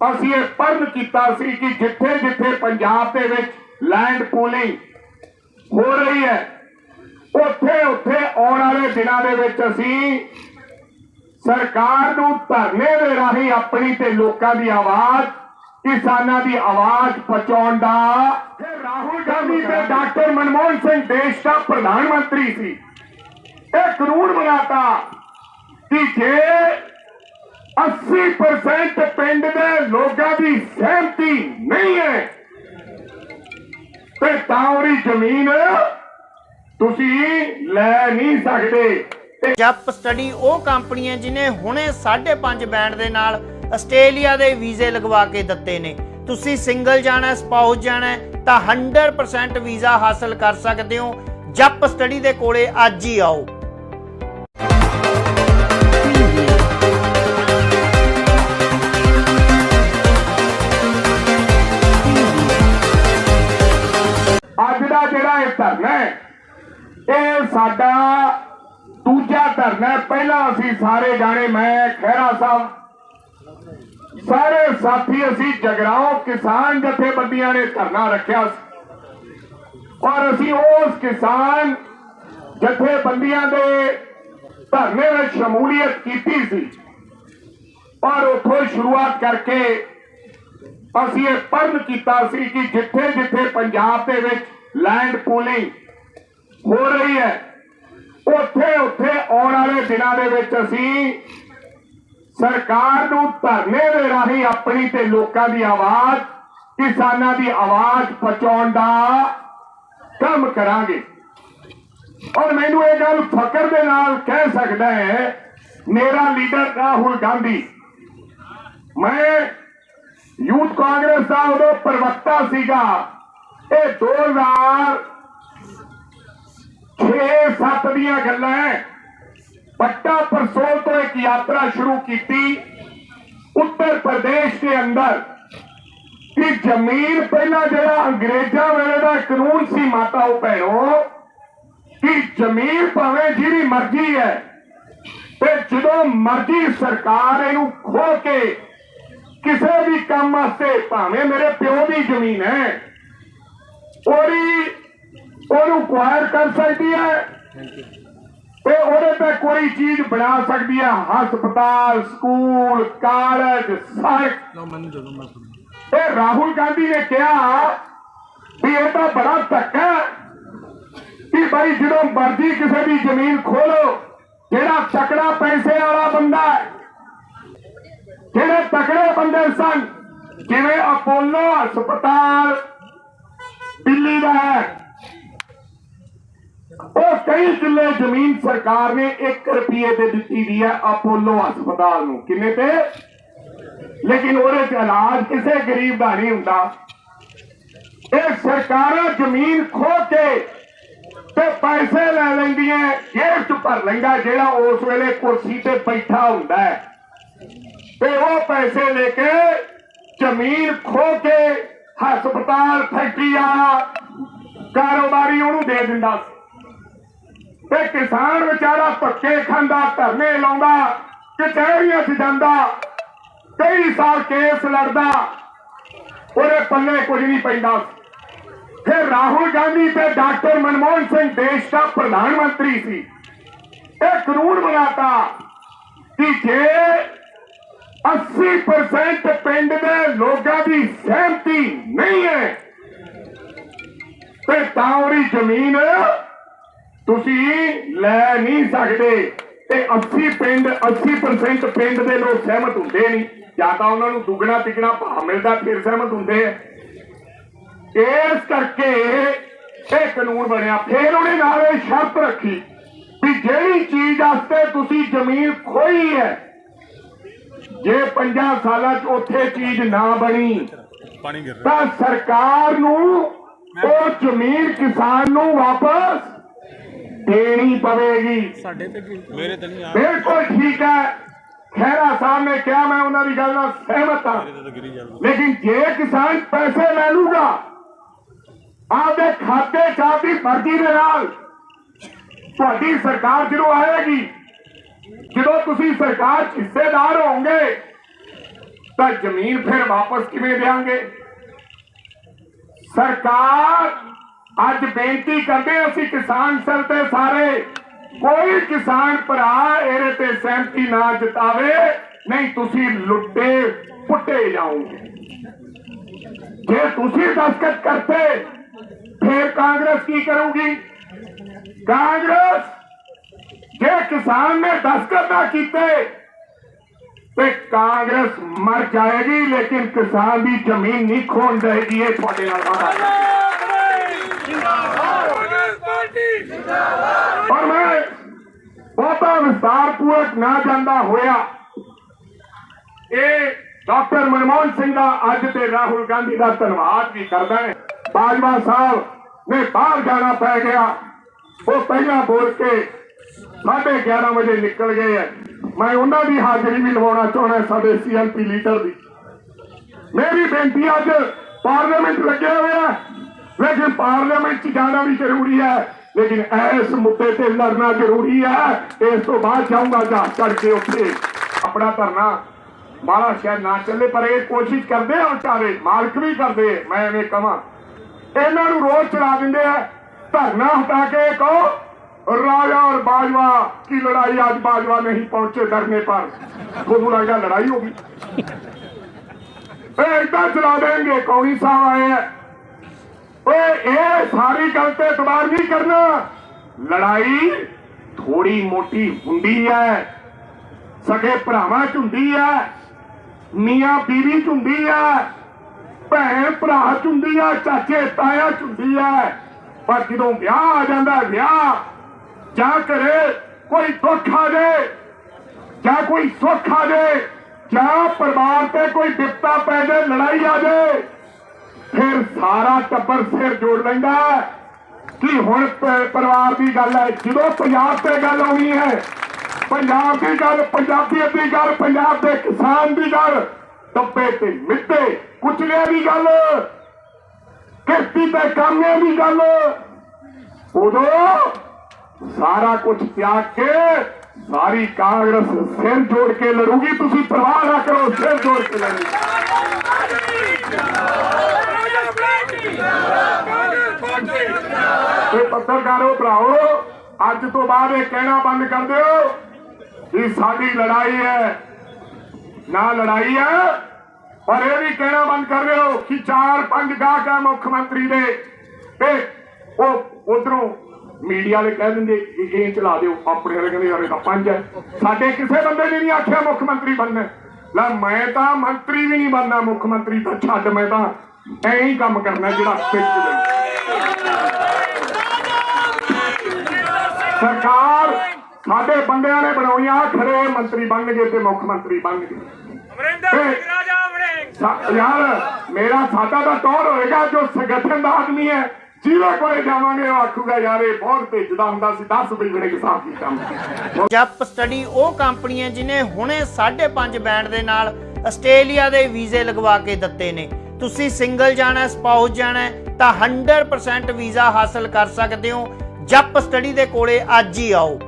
ਅਸੀਂ ਇਹ ਪਰਨ ਕੀਤਾ ਸੀ ਕਿ ਜਿੱਥੇ ਜਿੱਥੇ ਪੰਜਾਬ ਦੇ ਵਿੱਚ ਲੈਂਡ ਪੂਲਿੰਗ ਹੋ ਰਹੀ ਹੈ, ਉੱਥੇ ਉੱਥੇ ਆਉਣ ਵਾਲੇ ਦਿਨਾਂ ਦੇ ਵਿੱਚ ਅਸੀਂ ਸਰਕਾਰ ਨੂੰ ਧਰਨੇ ਦੇ ਰਾਹੀਂ ਆਪਣੀ ਤੇ ਲੋਕਾਂ ਦੀ ਆਵਾਜ਼, ਕਿਸਾਨਾਂ ਦੀ ਆਵਾਜ਼ ਪਹੁੰਚਾਉਣ ਦਾ ਫਿਰ ਰਾਹੁਲ ਗਾਂਧੀ ਤੇ ਡਾਕਟਰ ਮਨਮੋਹਨ ਸਿੰਘ ਦੇਸ਼ ਦਾ ਪ੍ਰਧਾਨ ਮੰਤਰੀ ਸੀ। ਇਹ ਕਾਨੂੰਨ ਬਣਾਤਾ ਕਿ ਜੇ 80% ਪਿੰਡ ਦੇ ਲੋਕਾਂ ਦੀ ਸਹਿਮਤੀ ਨਹੀਂ ਹੈ। ਤੇ ਤਾਂ ਜ਼ਮੀਨ ਤੁਸੀਂ ਲੈ ਨਹੀਂ ਸਕਦੇ। ਜੱਪ ਸਟੱਡੀ ਉਹ ਕੰਪਨੀ ਹੈ ਜਿਨੇ ਹੁਣੇ 5.5 ਬੈਂਡ ਦੇ ਨਾਲ ਆਸਟ੍ਰੇਲੀਆ ਦੇ ਵੀਜ਼ੇ ਲਗਵਾ ਕੇ ਦਿੱਤੇ ਨੇ। ਤੁਸੀਂ ਸਿੰਗਲ ਜਾਣਾ, ਸਪਾਊਸ ਜਾਣਾ, ਤਾਂ 100% ਵੀਜ਼ਾ ਹਾਸਲ ਕਰ ਸਕਦੇ ਹੋ। ਜੱਪ ਸਟੱਡੀ ਦੇ ਕੋਲੇ ਅੱਜ ਹੀ ਆਓ। ਧਰਨਾ ਇਹ ਸਾਡਾ ਦੂਜਾ ਧਰਨਾ ਪਹਿਲਾਂ ਅਸੀਂ ਸਾਰੇ ਜਾਣੇ, ਮੈਂ, ਖਹਿਰਾ ਸਾਹਿਬ, ਸਾਰੇ ਸਾਥੀ ਅਸੀਂ ਜਗਰਾਓ ਕਿਸਾਨ ਜਥੇਬੰਦੀਆਂ ਨੇ ਧਰਨਾ ਰੱਖਿਆ ਸੀ। ਔਰ ਅਸੀਂ ਉਸ ਕਿਸਾਨ ਜਥੇਬੰਦੀਆਂ ਦੇ ਧਰਨੇ ਵਿੱਚ ਸ਼ਮੂਲੀਅਤ ਕੀਤੀ ਸੀ। ਔਰ ਉੱਥੋਂ ਸ਼ੁਰੂਆਤ ਕਰਕੇ ਅਸੀਂ ਇਹ ਪਰਨ ਕੀਤਾ ਸੀ ਕਿ ਜਿੱਥੇ ਜਿੱਥੇ ਪੰਜਾਬ ਦੇ ਵਿੱਚ ਲੈਂਡ ਪੂਲਿੰਗ ਹੋ ਰਹੀ ਹੈ। ਉੱਥੇ ਉੱਥੇ ਆਉਣ ਵਾਲੇ ਦਿਨਾਂ ਦੇ ਵਿੱਚ ਅਸੀਂ ਸਰਕਾਰ ਨੂੰ ਧਰਨੇ ਦੇ ਰਾਹੀਂ ਆਪਣੀ ਤੇ ਲੋਕਾਂ ਦੀ ਆਵਾਜ਼, ਕਿਸਾਨਾਂ ਦੀ ਆਵਾਜ਼ ਪਹੁੰਚਾਉਣ ਦਾ ਕੰਮ ਕਰਾਂਗੇ। ਔਰ ਮੈਨੂੰ ਇਹ ਗੱਲ ਫਕਰ ਦੇ ਨਾਲ ਕਹਿ ਸਕਦਾ ਹੈ, ਮੇਰਾ ਲੀਡਰ ਰਾਹੁਲ ਗਾਂਧੀ। ਮੈਂ ਯੂਥ ਕਾਂਗਰਸ ਦਾ ਉਦੋਂ ਪ੍ਰਵਕਤਾ ਸੀਗਾ। ਇਹ 2006-7 ਦੀਆਂ ਗੱਲਾਂ ਹੈ ਪੱਟਾ ਪਰਸੋਲ ਤੋਂ ਇੱਕ ਯਾਤਰਾ ਸ਼ੁਰੂ ਕੀਤੀ। ਉੱਤਰ ਪ੍ਰਦੇਸ਼ ਦੇ ਅੰਦਰ ਕਿ ਜ਼ਮੀਨ ਪਹਿਲਾਂ ਜਿਹੜਾ ਅੰਗਰੇਜ਼ਾਂ ਵੇਲੇ ਦਾ ਕਾਨੂੰਨ ਸੀ ਮਾਤਾਓ ਭੈਣੋ, ਕਿ ਜ਼ਮੀਨ ਭਾਵੇਂ ਜਿਹਦੀ ਮਰਜ਼ੀ ਹੈ ਤੇ ਜਦੋਂ ਮਰਜ਼ੀ ਸਰਕਾਰ ਇਹਨੂੰ ਖੋ ਕੇ ਕਿਸੇ ਵੀ ਕੰਮ ਵਾਸਤੇ, ਭਾਵੇਂ ਮੇਰੇ ਪਿਓ ਦੀ ਜ਼ਮੀਨ ਹੈ ਉਹਦੀ ਉਹਨੂੰ ਕੁਆਇਰ ਕਰ ਸਕਦੀ ਹੈ। ਤੇ ਉਹਦੇ ਤੇ ਕੋਈ ਚੀਜ਼ ਬਣਾ ਸਕਦੀ ਹੈ। ਹਸਪਤਾਲ ਸਕੂਲ ਕਾਲਜ ਸੜਕ ਤੇ ਰਾਹੁਲ ਗਾਂਧੀ ਨੇ ਕਿਹਾ ਵੀ ਇਹ ਤਾਂ ਬੜਾ ਧੱਕਾ ਕਿ ਭਾਈ ਜਦੋਂ ਮਰਜ਼ੀ ਕਿਸੇ ਦੀ ਜ਼ਮੀਨ ਖੋਲੋ ਜਿਹੜਾ ਤਕੜਾ ਪੈਸੇ ਵਾਲਾ ਬੰਦਾ ਹੈ ਜਿਹੜੇ ਤਕੜੇ ਬੰਦੇ ਸਨ ਜਿਵੇਂ ਅਪੋਲੋ ਹਸਪਤਾਲ ਦਿੱਲੀ ਦਾ ਹੈ। ਉਹ ਕਈ ਕਿੱਲੇ ਜ਼ਮੀਨ ਸਰਕਾਰ ਨੇ 1 ਰੁਪਏ ਤੇ ਦਿੱਤੀ ਦੀ ਹੈ ਅਪੋਲੋ ਹਸਪਤਾਲ ਨੂੰ। ਕਿੰਨੇ ਤੇ? ਲੇਕਿਨ ਉਹਦੇ ਚ ਇਲਾਜ ਕਿਸੇ ਗਰੀਬ ਦਾ ਨਹੀਂ ਹੁੰਦਾ। ਇਹ ਸਰਕਾਰਾਂ ਜ਼ਮੀਨ ਖੋ ਕੇ ਤੇ ਪੈਸੇ ਲੈ ਲੈਂਦੀਆਂ ਜੇਬ ਭਰ ਲੈਂਦਾ ਜਿਹੜਾ ਉਸ ਵੇਲੇ ਕੁਰਸੀ ਤੇ ਬੈਠਾ ਹੁੰਦਾ ਹੈ। ਤੇ ਉਹ ਪੈਸੇ ਲੈ ਕੇ ਜ਼ਮੀਨ ਖੋ ਕੇ ਹਸਪਤਾਲ ਫੈਕਟਰੀ ਵਾਲਾ ਕਾਰੋਬਾਰੀ ਉਹਨੂੰ ਦੇ ਦਿੰਦਾ ਸੀ। ਤੇ ਕਿਸਾਨ ਵਿਚਾਰਾ ਧੱਕੇ ਖਾਂਦਾ, ਧਰਨੇ ਲਾਉਂਦਾ, ਕਚਹਿਰੀਆਂ 'ਚ ਜਾਂਦਾ, ਕਈ ਸਾਲ ਕੇਸ ਲੜਦਾ, ਉਹਦੇ ਪੱਲੇ ਕੁਝ ਨਹੀਂ ਪੈਂਦਾ ਫਿਰ ਰਾਹੁਲ ਗਾਂਧੀ ਤੇ ਡਾਕਟਰ ਮਨਮੋਹਨ ਸਿੰਘ ਦੇਸ਼ ਦਾ ਪ੍ਰਧਾਨ ਮੰਤਰੀ ਸੀ। ਇਹ ਕਾਨੂੰਨ ਬਣਾਤਾ ਕਿ ਜੇ 80% ਪਿੰਡ ਦੇ ਲੋਕਾਂ ਦੀ ਸਹਿਮਤੀ ਨਹੀਂ ਹੈ। ਤੇ ਤਾਂ ਉਹਦੀ ਜ਼ਮੀਨ ਤੁਸੀਂ ਲੈ ਨਹੀਂ ਸਕਦੇ ਤੇ 80 ਪਿੰਡ 80% ਪਿੰਡ ਦੇ ਲੋਕ ਸਹਿਮਤ ਹੁੰਦੇ ਨਹੀਂ। ਜਾਂ ਤਾਂ ਉਹਨਾਂ ਨੂੰ ਦੁੱਗਣਾ ਤਿੱਗਣਾ ਭਾਅ ਮਿਲਦਾ, ਫਿਰ ਸਹਿਮਤ ਹੁੰਦੇ ਆ। ਇਸ ਕਰਕੇ ਇਹ ਕਾਨੂੰਨ ਬਣਿਆ। ਫਿਰ ਉਹਨੇ ਨਾਲ ਇਹ ਸ਼ਰਤ ਰੱਖੀ ਵੀ ਜਿਹੜੀ ਚੀਜ਼ ਵਾਸਤੇ ਤੁਸੀਂ ਜ਼ਮੀਨ ਖੋਈ ਹੈ ਜੇ 50 ਸਾਲਾਂ 'ਚ ਉੱਥੇ ਚੀਜ਼ ਨਾ ਬਣੀ ਤਾਂ ਸਰਕਾਰ ਨੂੰ ਉਹ ਜ਼ਮੀਨ ਕਿਸਾਨ ਨੂੰ ਵਾਪਸ ਦੇਣੀ ਪਵੇਗੀ। ਮੇਰੇ ਤੇ ਨਹੀਂ ਆ। ਬਿਲਕੁਲ ਠੀਕ ਹੈ। ਖਹਿਰਾ ਸਾਹਿਬ ਨੇ ਕਿਹਾ ਮੈਂ ਉਹਨਾਂ ਦੀ ਗੱਲ ਨਾਲ ਸਹਿਮਤ ਹਾਂ। ਮੇਰੇ ਤੇ ਤਾਂ ਲੇਕਿਨ ਜੇ ਕਿਸਾਨ ਪੈਸੇ ਲੈ ਲੂਗਾ ਆਪਦੇ ਖਾਤੇ ਚ ਆਪਦੀ ਮਰਜ਼ੀ ਦੇ ਨਾਲ ਤੁਹਾਡੀ ਸਰਕਾਰ ਜਦੋਂ ਆਏਗੀ ਜਦੋਂ ਤੁਸੀਂ ਸਰਕਾਰ 'ਚ ਹਿੱਸੇਦਾਰ ਹੋਵੋਗੇ, ਤਾਂ ਜ਼ਮੀਨ ਫਿਰ ਵਾਪਸ ਕਿਵੇਂ ਦੇਾਂਗੇ ਸਰਕਾਰ ਅੱਜ ਬੇਨਤੀ ਕਰਦੇ ਅਸੀਂ ਕਿਸਾਨ ਸਰ ਤੇ ਸਾਰੇ, ਕੋਈ ਕਿਸਾਨ ਭਰਾ ਇਹਦੇ ਤੇ ਸਹਿਮਤੀ ਨਾ ਜਤਾਵੇ, ਨਹੀਂ ਤੁਸੀਂ ਲੁੱਟੇ, ਪੁੱਟੇ ਜਾਓਗੇ। ਜੇ ਤੁਸੀਂ ਦਸਤਖਤ ਕਰਤੇ, ਫਿਰ ਕਾਂਗਰਸ ਕੀ ਕਰੂਗੀ? ਕਾਂਗਰਸ ਜੇ ਕਿਸਾਨ ਨੇ ਦਸਤਖਤ ਨਾ ਕੀਤੇ, ਤੇ ਕਾਂਗਰਸ ਮਰ ਜਾਏਗੀ, ਲੇਕਿਨ ਕਿਸਾਨ ਦੀ ਜ਼ਮੀਨ ਨਹੀਂ ਖੋਣ ਦੇਗੀ ਇਹ ਤੁਹਾਡੇ ਨਾਲ ਵਾਦਾ ਔਰ ਮੈਂ ਬਹੁਤਾ ਵਿਸਤਾਰ ਪੂਰਕ ਨਾ ਜਾਂਦਾ ਹੋਇਆ, ਇਹ ਡਾਕਟਰ ਮਨਮੋਹਨ ਸਿੰਘ ਦਾ ਅੱਜ ਤੇ ਰਾਹੁਲ ਗਾਂਧੀ ਦਾ ਧੰਨਵਾਦ ਵੀ ਕਰਦਾ ਹੈ। ਬਾਜਵਾ ਸਾਹਿਬ ਨੇ ਬਾਹਰ ਜਾਣਾ ਪੈ ਗਿਆ, ਉਹ ਪਹਿਲਾਂ ਬੋਲ ਕੇ 11:30 ਵਜੇ ਨਿਕਲ ਗਏ ਹੈ ਮੈਂ ਉਹਨਾਂ ਦੀ ਹਾਜ਼ਰੀ ਵੀ ਲਵਾਉਣਾ ਚਾਹੁੰਦਾ ਸਾਡੇ ਸੀਐਲਪੀ ਲੀਡਰ ਦੀ। ਮੇਰੀ ਬੇਨਤੀ ਅੱਜ ਪਾਰਲੀਮੈਂਟ ਲੱਗਿਆ ਹੋਇਆ। ਲੇਕਿਨ ਪਾਰਲੀਮੈਂਟ 'ਚ ਜਾਣਾ ਵੀ ਜ਼ਰੂਰੀ ਹੈ। ਲੇਕਿਨ ਇਸ ਮੁੱਦੇ ਤੇ ਲੜਨਾ ਜ਼ਰੂਰੀ ਹੈ। ਇਸ ਤੋਂ ਬਾਅਦ ਜਾਊਂਗਾ ਜਾ ਚੜ ਕੇ ਉੱਥੇ। ਆਪਣਾ ਧਰਨਾ ਮਾਰਾ ਸ਼ਾਇਦ ਨਾ ਚੱਲੇ, ਪਰ ਇਹ ਕੋਸ਼ਿਸ਼ ਕਰਦੇ ਆ ਵਿਚਾਰੇ, ਮਾਲਕ ਵੀ ਕਰਦੇ, ਮੈਂ ਐਵੇਂ ਕਹਾਂ। ਇਹਨਾਂ ਨੂੰ ਰੋਜ਼ ਚਲਾ ਦਿੰਦੇ ਆ, ਧਰਨਾ ਹਟਾ ਕੇ ਕਹੋ ਰਾਜਾ ਔਰ ਬਾਜਵਾ की लड़ाई आज बाजवा नहीं पहुंचे डरने पर ਤੁਹਾਨੂੰ ਲੱਗਦਾ ਲੜਾਈ ਹੋਗੀ ਇਹ ਇਦਾਂ ਚਲਾ ਦੇਣਗੇ ਕੌਣੀ ਸਾਹਿਬ ਆਏ ਆ ਓਏ ਇਹ ਸਾਰੀ ਗੱਲ ਤੇ ਇਤਬਾਰ ਨਹੀਂ ਕਰਨਾ ਲੜਾਈ ਥੋੜੀ ਮੋਟੀ ਹੁੰਦੀ ਹੈ ਸਕੇ ਭਰਾਵਾਂ ਚ ਹੁੰਦੀ ਹੈ ਮੀਆਂ ਬੀਵੀ ਚ ਹੁੰਦੀ ਹੈ ਭੈਣ ਭਰਾ ਚ ਹੁੰਦੀ ਹੈ ਚਾਚੇ ਤਾਇਆ ਚ ਹੁੰਦੀ ਹੈ ਪਰ ਜਦੋਂ ਵਿਆਹ ਆ ਜਾਂਦਾ ਵਿਆਹ ਜਾਂ ਘਰੇ ਕੋਈ ਦੁੱਖ ਆ ਜਾਏ ਜਾਂ ਕੋਈ ਸੁੱਖ ਆ ਜਾਏ ਜਾਂ ਪਰਿਵਾਰ ਤੇ ਕੋਈ ਵਿਪਤਾ ਪੈ ਜਾਏ ਲੜਾਈ ਆ ਜਾਏ ਫਿਰ ਸਾਰਾ ਟੱਬਰ ਸਿਰ ਜੋੜ ਲੈਂਦਾ ਕਿ ਹੁਣ ਪਰਿਵਾਰ ਦੀ ਗੱਲ ਹੈ? ਜਦੋਂ ਪੰਜਾਬ ਤੇ ਗੱਲ ਆਉਣੀ ਹੈ, ਪੰਜਾਬ ਦੀ ਗੱਲ ਪੰਜਾਬੀਅਤ ਦੀ ਗੱਲ, ਪੰਜਾਬ ਦੇ ਕਿਸਾਨ ਦੀ ਗੱਲ ਦੱਬੇ ਤੇ ਮਿੱਟੇ, ਕੁਚਲਿਆਂ ਦੀ ਗੱਲ, ਕਿਰਤੀ ਤੇ ਕਾਮਿਆਂ ਦੀ ਗੱਲ, ਉਦੋਂ ਸਾਰਾ ਕੁਝ ਤਿਆਗ ਕੇ ਸਾਰੀ ਕਾਂਗਰਸ ਸਿਰ ਜੋੜ ਕੇ ਲੜੂਗੀ, ਤੁਸੀਂ ਪਰਵਾਹ ਨਾ ਕਰੋ, ਸਿਰ ਜੋੜ ਕੇ ਲੜੂਗੀ। ਤੇ ਪੱਤਰਕਾਰੋ ਭਰਾਓ, ਅੱਜ ਤੋਂ ਬਾਅਦ ਇਹ ਕਹਿਣਾ ਬੰਦ ਕਰ ਦਿਓ ਕਿ ਸਾਡੀ ਲੜਾਈ ਹੈ, ਨਾ ਲੜਾਈ ਹੈ, ਪਰ ਇਹ ਵੀ ਕਹਿਣਾ ਬੰਦ ਕਰ ਦਿਓ ਕਿ ਚਾਰ ਪੰਜ ਗਾਹਕ ਹੈ ਮੁੱਖ ਮੰਤਰੀ ਦੇ, ਤੇ ਉਹ ਉਧਰੋਂ ਮੀਡੀਆ ਵਾਲੇ ਕਹਿ ਦਿੰਦੇ ਇਹ ਚਲਾ ਦਿਓ ਆਪਣੇ ਵਾਲੇ ਕਹਿੰਦੇ ਯਾਰ ਇਹ ਤਾਂ ਪੰਜ ਹੈ। ਸਾਡੇ ਕਿਸੇ ਬੰਦੇ ਨੇ ਨਹੀਂ ਆਖਿਆ ਮੁੱਖ ਮੰਤਰੀ ਬਣਨਾ। ਲੈ ਮੈਂ ਤਾਂ ਮੰਤਰੀ ਵੀ ਨਹੀਂ ਬਣਨਾ ਮੁੱਖ ਮੰਤਰੀ ਤਾਂ ਛੱਡ ਮੈਂ ਤਾਂ। ਐਂ ਹੀ ਕੰਮ ਕਰਨਾ ਜਿਹੜਾ ਪਿੱਛ ਦੇ ਸਰਕਾਰ ਸਾਡੇ ਬੰਦਿਆਂ ਨੇ ਬਣਾਉਈਆਂ ਖਰੇ ਮੰਤਰੀ ਬਣਨਗੇ ਤੇ ਮੁੱਖ ਮੰਤਰੀ ਬਣਨਗੇ। ਅਮਰਿੰਦਰ ਸਿੰਘ ਰਾਜਾ ਅਮਰਿੰਦਰ ਯਾਰ ਮੇਰਾ ਸਾਡਾ ਤਾਂ ਟੌਰ ਹੋਏਗਾ ਜੋ ਸੰਗਠਨ ਦਾ ਆਦਮੀ ਹੈ। ਜਿਹਦੇ ਕੋਲੇ ਜਾਵਾਂਗੇ ਉਹ ਆਖੂਗਾ, ਯਾਰ ਬਹੁਤ ਭੇਜਦਾ ਹੁੰਦਾ ਸੀ 10 ਵਿਗੜੇ ਕੇ ਸਾਫ਼ ਕੀਤਾ ਮੈਂ। ਜੱਪ ਸਟੱਡੀ ਉਹ ਕੰਪਨੀ ਹੈ ਜਿਨੇ ਹੁਣੇ 5.5 ਬੈਂਡ ਦੇ ਨਾਲ ਆਸਟ੍ਰੇਲੀਆ ਦੇ ਵੀਜ਼ੇ ਲਗਵਾ ਕੇ ਦਿੱਤੇ ਨੇ। ਤੁਸੀਂ ਸਿੰਗਲ ਜਾਣਾ, ਸਪਾਊਸ ਜਾਣਾ ਹੈ ਤਾਂ 100% ਵੀਜ਼ਾ ਹਾਸਲ ਕਰ ਸਕਦੇ ਹੋ। ਜੱਪ ਸਟੱਡੀ ਦੇ ਕੋਲੇ ਅੱਜ ਹੀ ਆਓ।